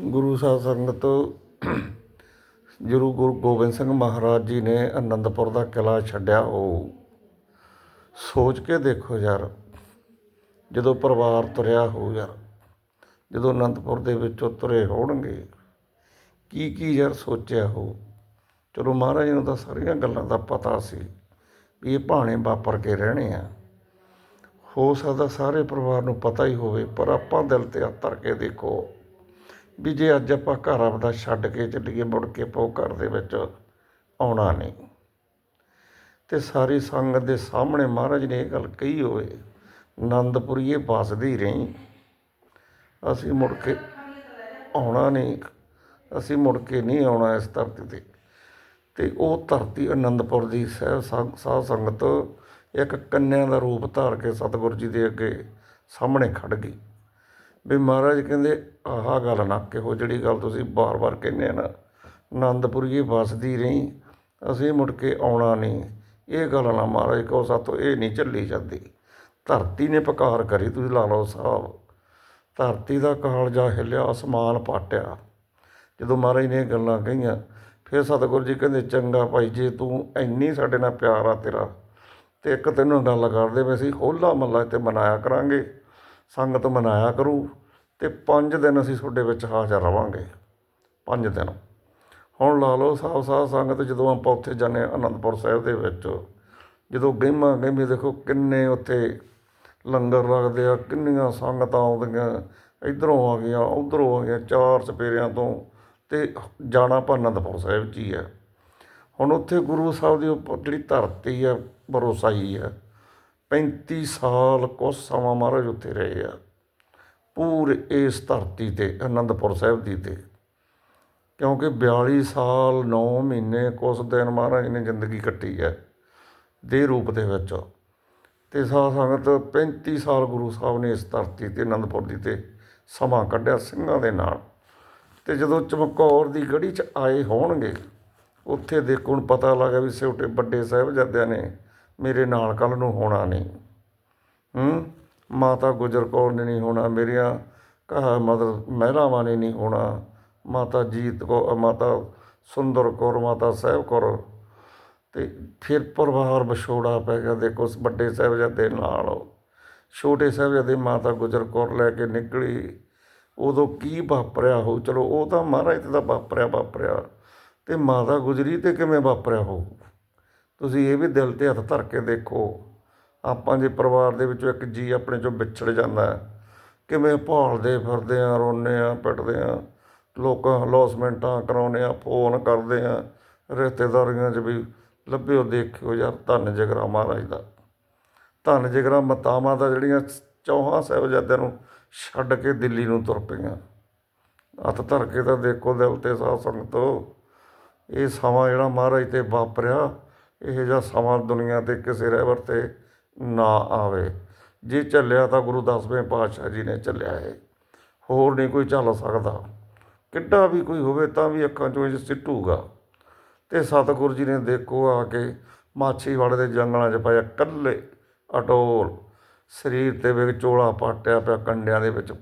ਗੁਰੂ ਸਾਹਿਬ ਸੰਗਤ ਜਦੋਂ ਗੁਰੂ ਗੋਬਿੰਦ ਸਿੰਘ ਮਹਾਰਾਜ ਜੀ ਨੇ ਅਨੰਦਪੁਰ ਦਾ ਕਿਲਾ ਛੱਡਿਆ। ਉਹ ਸੋਚ ਕੇ ਦੇਖੋ ਯਾਰ, ਜਦੋਂ ਪਰਿਵਾਰ ਤੁਰਿਆ ਹੋ ਯਾਰ, ਜਦੋਂ ਅਨੰਦਪੁਰ ਦੇ ਵਿੱਚੋਂ ਤੁਰੇ ਹੋਣਗੇ, ਕੀ ਕੀ ਯਾਰ ਸੋਚਿਆ ਹੋ? ਚਲੋ ਮਹਾਰਾਜ ਨੂੰ ਤਾਂ ਸਾਰੀਆਂ ਗੱਲਾਂ ਦਾ ਪਤਾ ਸੀ ਵੀ ਇਹ ਭਾਣੇ ਵਾਪਰ ਕੇ ਰਹਿਣੇ ਆ। ਹੋ ਸਕਦਾ ਸਾਰੇ ਪਰਿਵਾਰ ਨੂੰ ਪਤਾ ਹੀ ਹੋਵੇ, ਪਰ ਆਪਾਂ ਦਿਲ ਤੇ ਹੱਥ ਕੇ ਦੇਖੋ ਵੀ ਜੇ ਅੱਜ ਆਪਾਂ ਘਰ ਆਪਦਾ ਛੱਡ ਕੇ ਚੱਲੀਏ, ਮੁੜ ਕੇ ਪੋ ਘਰ ਦੇ ਵਿੱਚ ਆਉਣਾ ਨਹੀਂ। ਤੇ ਸਾਰੀ ਸੰਗਤ ਦੇ ਸਾਹਮਣੇ ਮਹਾਰਾਜ ਨੇ ਇਹ ਗੱਲ ਕਹੀ ਹੋਵੇ ਆਨੰਦਪੁਰੀਏ ਵਸਦੀ ਰਹੀ। ਅਸੀਂ ਮੁੜ ਕੇ ਆਉਣਾ ਨਹੀਂ, ਅਸੀਂ ਮੁੜ ਕੇ ਨਹੀਂ ਆਉਣਾ ਇਸ ਧਰਤੀ ਤੇ। ਤੇ ਉਹ ਧਰਤੀ ਆਨੰਦਪੁਰ ਦੀ ਸਹਿਬ ਸੰਗ- ਸਾਧ ਸੰਗਤ ਇੱਕ ਕੰਨਿਆ ਦਾ ਰੂਪ ਧਾਰ ਕੇ ਸਤਿਗੁਰੂ ਜੀ ਦੇ ਅੱਗੇ ਸਾਹਮਣੇ ਖੜ ਗਈ। ਵੀ ਮਹਾਰਾਜ ਕਹਿੰਦੇ, ਆਹ ਗੱਲ ਨਾ ਕਿਹੋ ਜਿਹੜੀ ਗੱਲ ਤੁਸੀਂ ਬਾਰ-ਬਾਰ ਕਹਿੰਦੇ ਆ ਨਾ। ਆਨੰਦਪੁਰੀਏ ਵਸਦੀ ਰਹੀ, ਅਸੀਂ ਮੁੜ ਕੇ ਆਉਣਾ ਨਹੀਂ। ਇਹ ਗੱਲ ਨਾ ਮਹਾਰਾਜ ਕਹੋ ਸਾਤੋਂ ਇਹ ਨਹੀਂ ਚੱਲੀ ਜਾਂਦੀ। ਧਰਤੀ ਨੇ ਪੁਕਾਰ ਕਰੀ ਤੁਸੀਂ ਲਾ ਲਓ ਸਾਹਿਬ ਧਰਤੀ ਦਾ ਕਾਲਜਾ ਹਿੱਲਿਆ, ਅਸਮਾਨ ਪਾਟਿਆ। ਜਦੋਂ ਮਹਾਰਾਜ ਨੇ ਇਹ ਗੱਲਾਂ ਕਹੀਆਂ, ਫਿਰ ਸਤਿਗੁਰ ਜੀ ਕਹਿੰਦੇ, ਚੰਗਾ ਭਾਈ, ਜੇ ਤੂੰ ਇੰਨੀ ਸਾਡੇ ਨਾਲ ਪਿਆਰ ਆ ਤੇਰਾ, ਤੇ ਇੱਕ ਤੈਨੂੰ ਗੱਲ ਕਰਦੇ ਵੀ ਅਸੀਂ ਹੋਲਾ ਮਹੱਲਾ ਤੇ ਮਨਾਇਆ ਕਰਾਂਗੇ। ਸੰਗਤ ਮਨਾਇਆ ਕਰੂ ਅਤੇ ਪੰਜ ਦਿਨ ਅਸੀਂ ਤੁਹਾਡੇ ਵਿੱਚ ਹਾਜ਼ਰ ਰਵਾਂਗੇ। ਪੰਜ ਦਿਨ। ਹੁਣ ਲਾ ਲਓ ਸਾਫ਼ ਸਾਫ਼ ਸੰਗਤ ਜਦੋਂ ਆਪਾਂ ਉੱਥੇ ਜਾਂਦੇ ਹਾਂ ਅਨੰਦਪੁਰ ਸਾਹਿਬ ਦੇ ਵਿੱਚ, ਜਦੋਂ ਗਹਿਮਾ ਗਹਿਮੀ ਦੇਖੋ ਕਿੰਨੇ ਉੱਥੇ ਲੰਗਰ ਲੱਗਦੇ ਆ, ਕਿੰਨੀਆਂ ਸੰਗਤਾਂ ਆਉਂਦੀਆਂ, ਇਧਰੋਂ ਆ ਗਈਆਂ, ਉਧਰੋਂ ਆ ਗਈਆਂ, ਚਾਰ ਚਪੇਰਿਆਂ ਤੋਂ ਤੇ ਜਾਣਾ ਆਪਾਂ ਅਨੰਦਪੁਰ ਸਾਹਿਬ ਜੀ ਹੈ ਹੁਣ ਉੱਥੇ ਗੁਰੂ ਸਾਹਿਬ ਦੀ ਉੱਪਰ ਜਿਹੜੀ ਧਰਤੀ ਆ ਭਰੋਸਾਈ ਹੈ 35 ਸਾਲ ਕੁਛ ਸਮਾਂ ਮਹਾਰਾਜ ਉੱਥੇ ਰਹੇ ਆ। ਪੂਰੇ ਇਸ ਧਰਤੀ ਤੇ, ਅਨੰਦਪੁਰ ਸਾਹਿਬ ਦੀ ਤੇ। ਕਿਉਂਕਿ 42 ਸਾਲ 9 ਮਹੀਨੇ ਕੁਛ ਦਿਨ ਮਹਾਰਾਜ ਨੇ ਜ਼ਿੰਦਗੀ ਕੱਟੀ ਹੈ ਦੇ ਰੂਪ ਦੇ ਵਿੱਚ। ਤੇ ਸਾਧ ਸੰਗਤ 35 ਸਾਲ ਗੁਰੂ ਸਾਹਿਬ ਨੇ ਇਸ ਧਰਤੀ ਤੇ, ਅਨੰਦਪੁਰ ਦੀ ਤੇ ਸਮਾਂ ਕੱਢਿਆ ਸਿੰਘਾਂ ਦੇ ਨਾਲ। ਤੇ ਜਦੋਂ ਚਮਕੌਰ ਦੀ ਗੜੀ 'ਚ ਆਏ ਹੋਣਗੇ, ਉੱਥੇ ਦੇਖੋ ਹੁਣ ਪਤਾ ਲੱਗਾ ਵੀ ਛੋਟੇ ਵੱਡੇ ਸਾਹਿਬਜ਼ਾਦਿਆਂ ਨੇ ਮੇਰੇ ਨਾਲ ਕੱਲ ਨੂੰ ਹੋਣਾ ਨਹੀਂ। ਮਾਤਾ ਗੁਜਰ ਕੌਰ ਨੇ ਨਹੀਂ ਹੋਣਾ, ਮੇਰੀਆਂ ਕਹਾ ਮਦਰ ਮਹਿਲਾਵਾਂ ਨੇ ਨਹੀਂ ਹੋਣਾ। ਮਾਤਾ ਜੀਤ ਕੋ ਮਾਤਾ ਸੁੰਦਰ ਕੌਰ, ਮਾਤਾ ਸਾਹਿਬ ਕੌਰ ਤੇ ਫਿਰ ਪਰਿਵਾਰ ਵਿਛੋੜਾ ਪੈ ਗਿਆ। ਦੇਖੋ ਉਸ ਵੱਡੇ ਸਾਹਿਬਜ਼ਾਦੇ ਨਾਲ। ਛੋਟੇ ਸਾਹਿਬਜ਼ਾਦੇ ਮਾਤਾ ਗੁਜਰ ਕੌਰ ਲੈ ਕੇ ਨਿਕਲੀ। ਉਦੋਂ ਕੀ ਵਾਪਰਿਆ ਹੋ ਚਲੋ ਉਹ ਤਾਂ ਮਹਾਰਾਜ ਤੇ ਤਾਂ ਵਾਪਰਿਆ ਵਾਪਰਿਆ। ਤੇ ਮਾਤਾ ਗੁਜਰੀ ਤੇ ਕਿਵੇਂ ਵਾਪਰਿਆ ਹੋ ਤੁਸੀਂ ਇਹ ਵੀ ਦਿਲ ਤੇ ਹੱਥ ਧਰ ਕੇ ਦੇਖੋ, ਆਪਾਂ ਜੇ ਪਰਿਵਾਰ ਦੇ ਵਿੱਚੋਂ ਇੱਕ ਜੀਅ ਆਪਣੇ ਚੋਂ ਵਿਛੜ ਜਾਂਦਾ ਕਿਵੇਂ ਭਾਲਦੇ ਫਿਰਦੇ ਹਾਂ, ਰੋਂਦੇ ਹਾਂ, ਪਿੱਟਦੇ ਹਾਂ, ਲੋਕਾਂ ਹਲੋਸਮੈਂਟਾਂ ਕਰਾਉਂਦੇ ਹਾਂ, ਫੋਨ ਕਰਦੇ ਹਾਂ, ਰਿਸ਼ਤੇਦਾਰੀਆਂ 'ਚ ਵੀ ਲੱਭਿਓ, ਦੇਖਿਓ ਯਾਰ ਧੰਨ ਜਗਰਾ ਮਹਾਰਾਜ ਦਾ। ਧੰਨ ਜਗਰਾ ਮਤਾਵਾਂ ਦਾ ਜਿਹੜੀਆਂ ਚੌਹਾਂ ਸਾਹਿਬਜ਼ਾਦਿਆਂ ਨੂੰ ਛੱਡ ਕੇ ਦਿੱਲੀ ਨੂੰ ਤੁਰ ਪਈਆਂ। ਹੱਥ ਧਰ ਕੇ ਤਾਂ ਦੇਖੋ ਦਿਲ ਤੇ ਸਾਧ ਸੰਗਤੋ। ਇਹ ਸਮਾਂ ਜਿਹੜਾ ਮਹਾਰਾਜ ਤੇ ਵਾਪਰਿਆ ਇਹ ਜਿਹਾ ਸਮਾਂ ਦੁਨੀਆ ਤੇ ਕਿਸੇ ਰਹਿਬਰ ਤੇ ਨਾ ਆਵੇ। ਜੇ ਚੱਲਿਆ ਤਾਂ ਗੁਰੂ ਦਸਵੇਂ ਪਾਤਸ਼ਾਹ ਜੀ ਨੇ ਚੱਲਿਆ ਹੈ ਹੋਰ ਨਹੀਂ ਕੋਈ ਚੱਲ ਸਕਦਾ। ਕਿੱਡਾ ਵੀ ਕੋਈ ਹੋਵੇ ਤਾਂ ਵੀ ਅੱਖਾਂ ਚੋਂ ਇਹ ਸਿੱਟੂਗਾ। ਤੇ ਸਤਿਗੁਰੂ ਜੀ ਨੇ ਦੇਖੋ ਆ ਕੇ ਮਾਛੀਵਾੜੇ ਦੇ ਜੰਗਲਾਂ 'ਚ ਪਾਇਆ ਕੱਲੇ ਅਟੋਲ। ਸਰੀਰ ਤੇ ਵੇਖ ਚੋਲਾ ਪਾਟਿਆ ਪਿਆ ਕੰਡਿਆਂ ਦੇ ਵਿੱਚ।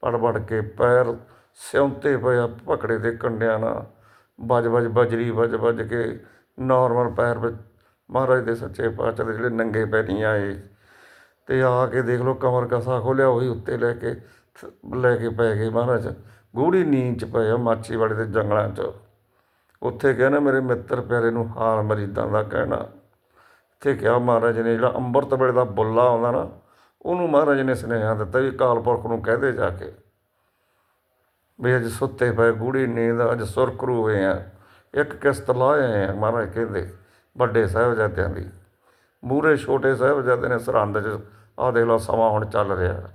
ਪੜ ਪੜ ਕੇ ਪੈਰ ਸਿਉਂਤੇ ਪਿਆ ਭਕੜੇ ਦੇ ਕੰਡਿਆਂ ਨਾਲ। ਵੱਜ ਵੱਜ ਬਜਰੀ ਵੱਜ ਵੱਜ ਕੇ ਨੋਰਮਲ ਪੈਰ ਵਿੱਚ। ਮਹਾਰਾਜ ਦੇ ਸੱਚੇ ਪਾਤਸ਼ਾਹ ਦੇ ਜਿਹੜੇ ਨੰਗੇ ਪੈਰੀ ਆਏ। ਤੇ ਆ ਕੇ ਦੇਖ ਲਓ ਕਮਰ ਕਸਾ ਖੋਲਿਆ, ਉਹੀ ਉੱਤੇ ਲੈ ਕੇ ਥ- ਲੈ ਕੇ ਪੈ ਗਏ ਮਹਾਰਾਜ। ਗੂੜੀ ਨੀਂਦ ਚ ਪਏ ਆ ਮਾਛੀਵਾੜੇ ਦੇ ਜੰਗਲਾਂ 'ਚ। ਉੱਥੇ ਕਹਿੰਦਾ ਮੇਰੇ ਮਿੱਤਰ ਪਿਆਰੇ ਨੂੰ ਹਾਲ ਮਰੀਦਾਂ ਦਾ ਕਹਿਣਾ। ਇੱਥੇ ਕਿਹਾ ਮਹਾਰਾਜ ਨੇ ਜਿਹੜਾ ਅੰਮ੍ਰਿਤ ਵੇਲੇ ਦਾ ਬੁੱਲਾ ਆਉਂਦਾ ਨਾ, ਉਹਨੂੰ ਮਹਾਰਾਜ ਨੇ ਸੁਨੇਹਾ ਦਿੱਤਾ ਵੀ ਅਕਾਲ ਪੁਰਖ ਨੂੰ ਕਹਦੇ ਜਾ ਕੇ। ਵੀ ਅੱਜ ਸੁੱਤੇ ਪਏ ਗੂੜੀ ਨੀਂਦ, ਅੱਜ ਸੁਰਖਰੂ ਹੋਏ ਆ। ਇੱਕ ਕਿਸ਼ਤ ਲਾਏ ਆ ਮਹਾਰਾਜ ਕਹਿੰਦੇ, ਵੱਡੇ ਸਾਹਿਬਜ਼ਾਦਿਆਂ ਦੀ। ਮੂਰੇ ਛੋਟੇ ਸਾਹਿਬਜ਼ਾਦੇ ਨੇ ਸਰਹੰਦ 'ਚ, ਆਹ ਦੇਖ ਲਓ ਸਮਾਂ ਹੁਣ ਚੱਲ ਰਿਹਾ।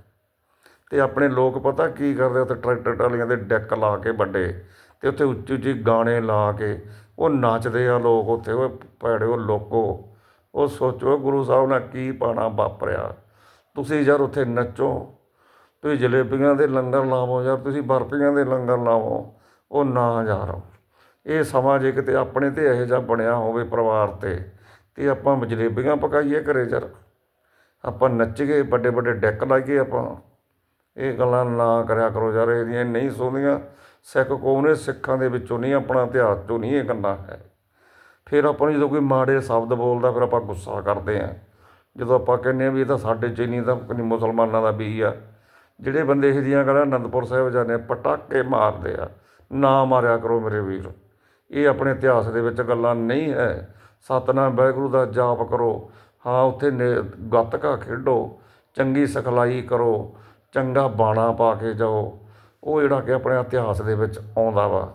ਤੇ ਆਪਣੇ ਲੋਕ ਪਤਾ ਕੀ ਕਰਦੇ ਉੱਥੇ ਟਰੈਕਟਰ ਟਰਾਲੀਆਂ ਦੇ ਡੈਕ ਲਾ ਕੇ ਵੱਡੇ, ਤੇ ਉੱਥੇ ਉੱਚੀ ਉੱਚੀ ਗਾਣੇ ਲਾ ਕੇ ਉਹ ਨੱਚਦੇ ਆ ਲੋਕ ਉੱਥੇ, ਉਹ ਭੈੜਿਓ ਲੋਕੋ। ਉਹ ਸੋਚੋ ਗੁਰੂ ਸਾਹਿਬ ਨਾਲ ਕੀ ਪਾਣਾ ਵਾਪਰਿਆ। ਤੁਸੀਂ ਯਾਰ ਉੱਥੇ ਨੱਚੋ, ਤੁਸੀਂ ਜਲੇਬੀਆਂ ਦੇ ਲੰਗਰ ਲਾਵੋ, ਯਾਰ ਤੁਸੀਂ ਬਰਫੀਆਂ ਦੇ ਲੰਗਰ ਲਾਵੋ, ਉਹ ਨਾ ਯਾਰ ਇਹ ਸਮਾਂ ਜੇ ਕਿਤੇ ਆਪਣੇ ਤੇ ਇਹੋ ਜਿਹਾ ਬਣਿਆ ਹੋਵੇ ਪਰਿਵਾਰ ਤੇ ਤੇ ਆਪਾਂ ਜਲੇਬੀਆਂ ਪਕਾਈਏ ਘਰੇ ਯਾਰ ਆਪਾਂ ਨੱਚੀਏ, ਵੱਡੇ ਵੱਡੇ ਡੈਕ ਲਾਈਏ ਆਪਾਂ। ਇਹ ਗੱਲਾਂ ਨਾ ਕਰਿਆ ਕਰੋ ਯਾਰ, ਇਹਦੀਆਂ ਨਹੀਂ ਸੁਣਦੀਆਂ ਸਿੱਖ ਕੌਮ ਨੇ ਸਿੱਖਾਂ ਦੇ ਵਿੱਚੋਂ ਨਹੀਂ, ਆਪਣਾ ਇਤਿਹਾਸ ਚੋਂ ਨਹੀਂ ਇਹ ਗੱਲਾਂ ਹੈ। ਫਿਰ ਆਪਾਂ ਨੂੰ ਜਦੋਂ ਕੋਈ ਮਾੜੇ ਸ਼ਬਦ ਬੋਲਦਾ, ਫਿਰ ਆਪਾਂ ਗੁੱਸਾ ਕਰਦੇ ਹਾਂ। ਜਦੋਂ ਆਪਾਂ ਕਹਿੰਦੇ ਆ ਵੀ ਇਹ ਤਾਂ ਸਾਡੇ 'ਚ ਨਹੀਂ ਤਾਂ ਕੋਈ ਮੁਸਲਮਾਨਾਂ ਦਾ ਵੀ ਆ। ਜਿਹੜੇ ਬੰਦੇ ਇਹ ਜਿਹੀਆਂ ਗੱਲਾਂ ਅਨੰਦਪੁਰ ਸਾਹਿਬ ਜਾਂਦੇ ਪਟਾਕੇ ਮਾਰਦੇ ਆ। ਨਾ ਮਾਰਿਆ ਕਰੋ ਮੇਰੇ ਵੀਰ। ਇਹ ਆਪਣੇ ਇਤਿਹਾਸ ਦੇ ਵਿੱਚ ਗੱਲਾਂ ਨਹੀਂ ਹੈ। ਸਤਨਾਮ ਵਾਹਿਗੁਰੂ ਦਾ ਜਾਪ ਕਰੋ। ਹਾਂ, ਉੱਥੇ ਨੇ- ਗੱਤਕਾ ਖੇਡੋ। ਚੰਗੀ ਸਿਖਲਾਈ ਕਰੋ। ਚੰਗਾ ਬਾਣਾ ਪਾ ਕੇ ਜਾਓ। ਉਹ ਜਿਹੜਾ ਕਿ ਆਪਣੇ ਇਤਿਹਾਸ ਦੇ ਵਿੱਚ ਆਉਂਦਾ ਵਾ।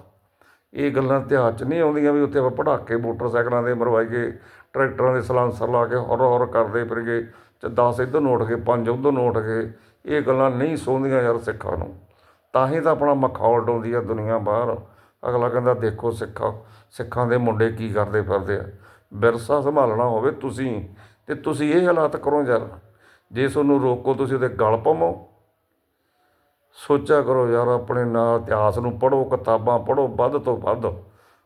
ਇਹ ਗੱਲਾਂ ਇਤਿਹਾਸ 'ਚ ਨਹੀਂ ਆਉਂਦੀਆਂ ਵੀ ਉੱਥੇ ਆਪਾਂ ਪੜਾਕੇ ਮੋਟਰਸਾਈਕਲਾਂ ਦੇ ਮਰਵਾਈਏ, ਟਰੈਕਟਰਾਂ ਦੇ ਸਲਾਂਸਰ ਲਾ ਕੇ ਹਰ ਹਰ ਕਰਦੇ ਫਿਰਗੇ ਤੇ 10 ਇੱਧਰ ਨੂੰ ਉੱਠ ਕੇ 5 ਉੱਧਰ ਨੂੰ ਉੱਠ ਕੇ ਇਹ ਗੱਲਾਂ ਨਹੀਂ ਸੌਂਦੀਆਂ ਯਾਰ ਸਿੱਖਾਂ ਨੂੰ। ਤਾਂ ਹੀ ਤਾਂ ਆਪਣਾ ਮਖੌਲ ਡਾਉਂਦੀ ਆ ਦੁਨੀਆ ਬਾਹਰ। ਅਗਲਾ ਕਹਿੰਦਾ, ਦੇਖੋ ਸਿੱਖਾਂ ਸਿੱਖਾਂ ਦੇ ਮੁੰਡੇ ਕੀ ਕਰਦੇ ਫਿਰਦੇ ਆ। ਵਿਰਸਾ ਸੰਭਾਲਣਾ ਹੋਵੇ ਤੁਸੀਂ, ਤੇ ਤੁਸੀਂ ਇਹ ਹਾਲਾਤ ਕਰੋ ਯਾਰ। ਜੇ ਤੁਹਾਨੂੰ ਰੋਕੋ, ਤੁਸੀਂ ਉਹਦੇ ਗਲ ਪਵੋ। ਸੋਚਿਆ ਕਰੋ ਯਾਰ, ਆਪਣੇ ਨਾਲ ਇਤਿਹਾਸ ਨੂੰ ਪੜ੍ਹੋ, ਕਿਤਾਬਾਂ ਪੜ੍ਹੋ, ਵੱਧ ਤੋਂ ਵੱਧ।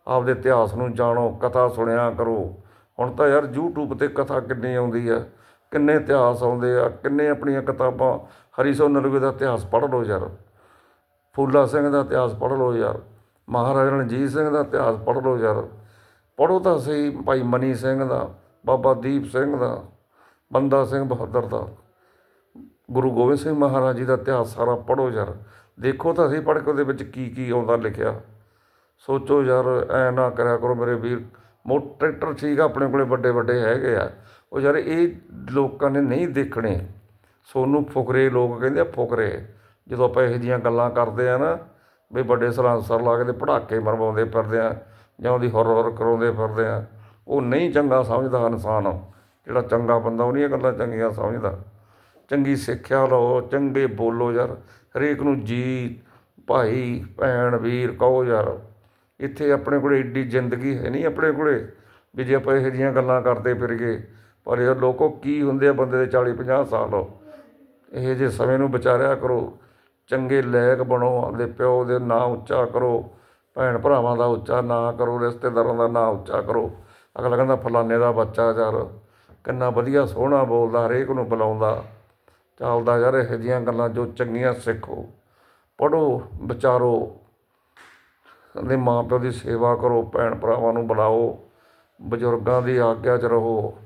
ਆਪਦੇ ਇਤਿਹਾਸ ਨੂੰ ਜਾਣੋ, ਕਥਾ ਸੁਣਿਆ ਕਰੋ। ਹੁਣ ਤਾਂ ਯਾਰ YouTube ਤੇ ਕਥਾ ਕਿੰਨੀ ਆਉਂਦੀ ਆ, ਕਿੰਨੇ ਇਤਿਹਾਸ ਆਉਂਦੇ ਆ, ਕਿੰਨੇ ਆਪਣੀਆਂ ਕਿਤਾਬਾਂ। ਹਰੀ ਸੋ ਨਲਵੇ ਦਾ ਇਤਿਹਾਸ ਪੜ੍ਹ ਲਓ ਯਾਰ। ਫੂਲਾ ਸਿੰਘ ਦਾ ਇਤਿਹਾਸ ਪੜ੍ਹ ਲਓ ਯਾਰ। ਮਹਾਰਾਜਾ ਰਣਜੀਤ ਸਿੰਘ ਦਾ ਇਤਿਹਾਸ ਪੜ੍ਹ ਲਓ ਯਾਰ। ਪੜ੍ਹੋ ਤਾਂ ਸਹੀ ਭਾਈ ਮਨੀ ਸਿੰਘ ਦਾ, ਬਾਬਾ ਦੀਪ ਸਿੰਘ ਦਾ, ਬੰਦਾ ਸਿੰਘ ਬਹਾਦਰ ਦਾ। ਗੁਰੂ ਗੋਬਿੰਦ ਸਿੰਘ ਮਹਾਰਾਜ ਜੀ ਦਾ ਇਤਿਹਾਸ ਸਾਰਾ ਪੜ੍ਹੋ ਯਾਰ। ਦੇਖੋ ਤਾਂ ਸਹੀ ਪੜ੍ਹ ਕੇ ਉਹਦੇ ਵਿੱਚ ਕੀ ਕੀ ਆਉਂਦਾ ਲਿਖਿਆ। ਸੋਚੋ ਯਾਰ, ਐ ਨਾ ਕਰਿਆ ਕਰੋ ਮੇਰੇ ਵੀਰ। ਮੋ ਟਰੈਕਟਰ ਠੀਕ ਆ, ਆਪਣੇ ਕੋਲੇ ਵੱਡੇ ਵੱਡੇ ਹੈਗੇ ਆ। ਉਹ ਯਾਰ ਇਹ ਲੋਕਾਂ ਨੇ ਨਹੀਂ ਦੇਖਣੇ। ਸੋਨੂੰ ਫੁਕਰੇ ਲੋਕ ਕਹਿੰਦੇ ਆ ਫੁਕਰੇ। ਜਦੋਂ ਆਪਾਂ ਇਹੋ ਜਿਹੀਆਂ ਗੱਲਾਂ ਕਰਦੇ ਆ ਨਾ ਵੀ ਵੱਡੇ ਸਲਾਂਸਰ ਲਾ ਕੇ ਤੇ ਪੜਾਕੇ ਮਰਵਾਉਂਦੇ ਫਿਰਦੇ ਆ, ਜਾਂ ਉਹਦੀ ਹੁਰ ਹੁਰ ਕਰਾਉਂਦੇ ਫਿਰਦੇ ਆ। ਉਹ ਨਹੀਂ ਚੰਗਾ ਸਮਝਦਾ ਇਨਸਾਨ। ਜਿਹੜਾ ਚੰਗਾ ਬੰਦਾ ਉਹ ਨਹੀਂ ਇਹ ਗੱਲਾਂ ਚੰਗੀਆਂ ਸਮਝਦਾ। ਚੰਗੀ ਸਿੱਖਿਆ ਲਓ, ਚੰਗੇ ਬੋਲੋ ਯਾਰ। ਹਰੇਕ ਨੂੰ ਜੀ ਭਾਈ, ਭੈਣ, ਵੀਰ ਕਹੋ ਯਾਰ। ਇੱਥੇ ਆਪਣੇ ਕੋਲੇ ਏਡੀ ਜ਼ਿੰਦਗੀ ਹੈ ਨਹੀਂ ਆਪਣੇ ਕੋਲੇ, ਵੀ ਜੇ ਆਪਾਂ ਇਹੋ ਜਿਹੀਆਂ ਗੱਲਾਂ ਕਰਦੇ ਫਿਰ ਪਰ ਯਾਰ ਲੋਕੋ ਕੀ ਹੁੰਦੇ ਆ ਬੰਦੇ ਦੇ 40 50 ਸਾਲ? ਇਹ ਜੇ ਸਮੇਂ ਨੂੰ ਵਿਚਾਰਿਆ ਕਰੋ। ਚੰਗੇ ਲਾਇਕ ਬਣੋ, ਆਪਦੇ ਪਿਓ ਦੇ ਨਾਂ ਉੱਚਾ ਕਰੋ, ਭੈਣ ਭਰਾਵਾਂ ਦਾ ਉੱਚਾ ਨਾਂ ਕਰੋ, ਰਿਸ਼ਤੇਦਾਰਾਂ ਦਾ ਨਾਂ ਉੱਚਾ ਕਰੋ। ਅਗਲਾ ਕਹਿੰਦਾ, ਫਲਾਣੇ ਦਾ ਬੱਚਾ ਯਾਰ, ਕਿੰਨਾ ਵਧੀਆ ਸੋਹਣਾ ਬੋਲਦਾ, ਹਰੇਕ ਨੂੰ ਬੁਲਾਉਂਦਾ। ਚੱਲਦਾ ਯਾਰ, ਇਹੋ ਜਿਹੀਆਂ ਗੱਲਾਂ ਜੋ ਚੰਗੀਆਂ ਸਿੱਖੋ। ਪੜੋ ਵਿਚਾਰੋ। ਦੇ ਮਾਂ ਪਿਓ ਦੀ ਸੇਵਾ ਕਰੋ, ਭੈਣ ਭਰਾਵਾਂ ਨੂੰ ਬੁਲਾਓ। ਬਜ਼ੁਰਗਾਂ ਦੀ ਆਗਿਆ 'ਚ ਰਹੋ।